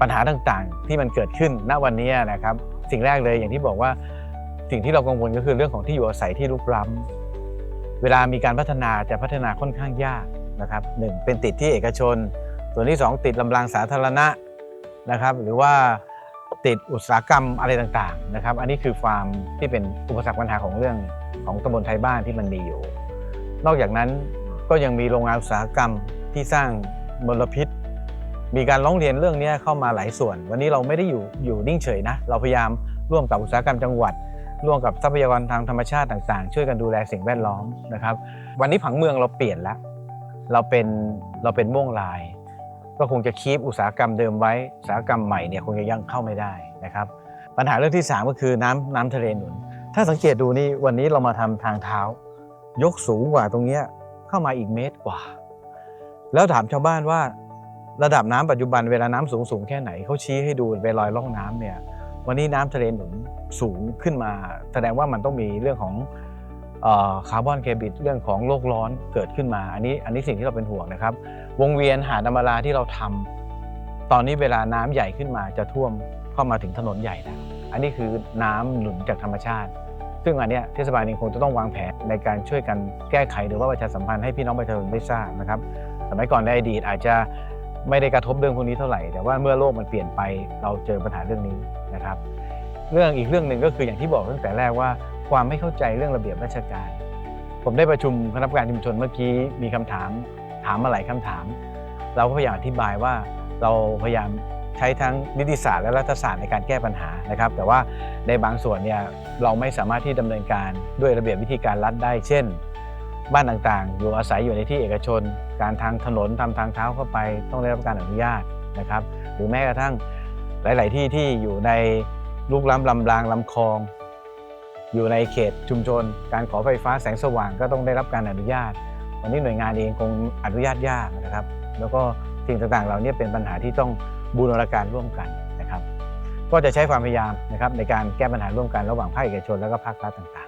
ปัญหาต่างๆ ที่มันเกิดขึ้นณวันนี้นะครับ สิ่งแรกเลยอย่างที่บอกว่าสิ่งที่เรากังวลก็คือเรื่องของที่อยู่อาศัยที่ลุกล้ำเวลามีการพัฒนาจะพัฒนาค่อนข้างยากนะครับหนึ่งเป็นติดที่เอกชน ส่วนที่สองติดลำรางสาธารณะนะครับ หรือว่าติดอุตสาหกรรมอะไรต่างๆนะครับ อันนี้คือความที่เป็นอุปสรรคปัญหาของเรื่องของตำบลไทยบ้านที่มันมีอยู่ นอกจากนั้นก็ยังมีโรงงานอุตสาหกรรมที่สร้างมลพิษ มีการร้องเรียนเรื่องนี้เข้ามาหลายส่วน วันนี้เราไม่ได้อยู่อยู่นิ่งเฉยนะ เราพยายามร่วมกับอุตสาหกรรมจังหวัด ร่วมกับทรัพยากรทางธรรมชาติต่างๆ ช่วยกันดูแลสิ่งแวดล้อมนะครับ วันนี้ผังเมืองเราเปลี่ยนแล้ว เราเป็นเราเป็นม่วงลาย ก็คงจะคีปอุตสาหกรรมเดิมไว้ อุตสาหกรรมใหม่เนี่ยคงจะยังเข้าไม่ได้นะครับ ปัญหาเรื่องที่ 3 ก็คือน้ำน้ำทะเลหนุน ถ้าสังเกตดูนี่วันนี้เรามาทำทางเท้า ยกสูงกว่าตรงเนี้ยเข้ามาอีกเมตรกว่า แล้วถามชาวบ้านว่า ระดับน้ำปัจจุบันเวลาน้ำสูงสูงแค่ไหนเขาชี้ให้ดูเวลอยล่องน้ำเนี่ยวันนี้น้ำทะเลหนุนสูงขึ้นมา แสดงว่ามันต้องมีเรื่องของคาร์บอนเครดิตเรื่องของโลกร้อนเกิดขึ้นมาอันนี้อันนี้สิ่งที่เราเป็นห่วงนะครับ วงเวียนหาดอมราที่เราทำตอนนี้เวลาน้ำใหญ่ขึ้นมาจะท่วมเข้ามาถึงถนนใหญ่แล้วอันนี้คือน้ำหนุนจากธรรมชาติ ซึ่งอันนี้เทศบาลเองคงจะต้องวางแผนในการช่วยกันแก้ไขหรือว่าประชาสัมพันธ์ให้พี่น้องประชาชนได้ทราบนะครับ สมัยก่อนในอดีตอาจจะ ไม่ได้กระทบเรื่องพวกนี้เท่าไหร่ แต่ว่าเมื่อโลกมันเปลี่ยนไปเราเจอปัญหาเรื่องนี้นะครับ เรื่องอีกเรื่องหนึ่งก็คืออย่างที่บอกตั้งแต่แรกว่าความไม่เข้าใจเรื่องระเบียบราชการ ผมได้ประชุมคณะกรรมการชุมชนเมื่อกี้มีคำถามถามมาหลายคำถาม เราก็พยายามอธิบายว่าเราพยายามใช้ทั้งนิติศาสตร์และรัฐศาสตร์ในการแก้ปัญหานะครับ แต่ว่าในบางส่วนเนี่ยเราไม่สามารถที่ดำเนินการด้วยระเบียบวิธีการรัฐได้ เช่น บ้านต่างๆ อยู่อาศัยอยู่ในที่เอกชน การทางถนนทำทางเท้าเข้าไปต้องได้รับการอนุญาตนะครับ หรือแม้กระทั่งหลาย ๆ ที่ที่อยู่ในลูกล้ำลำรางลำคลอง อยู่ในเขตชุมชน การขอไฟฟ้าแสงสว่างก็ต้องได้รับการอนุญาต วันนี้หน่วยงานเองคงอนุญาตยากนะครับ แล้วก็สิ่งต่างๆ เหล่านี้เป็นปัญหาที่ต้องบูรณาการร่วมกันนะครับ ก็จะใช้ความพยายามนะครับในการแก้ปัญหาร่วมกันระหว่างภาคเอกชนและก็ภาครัฐต่างๆ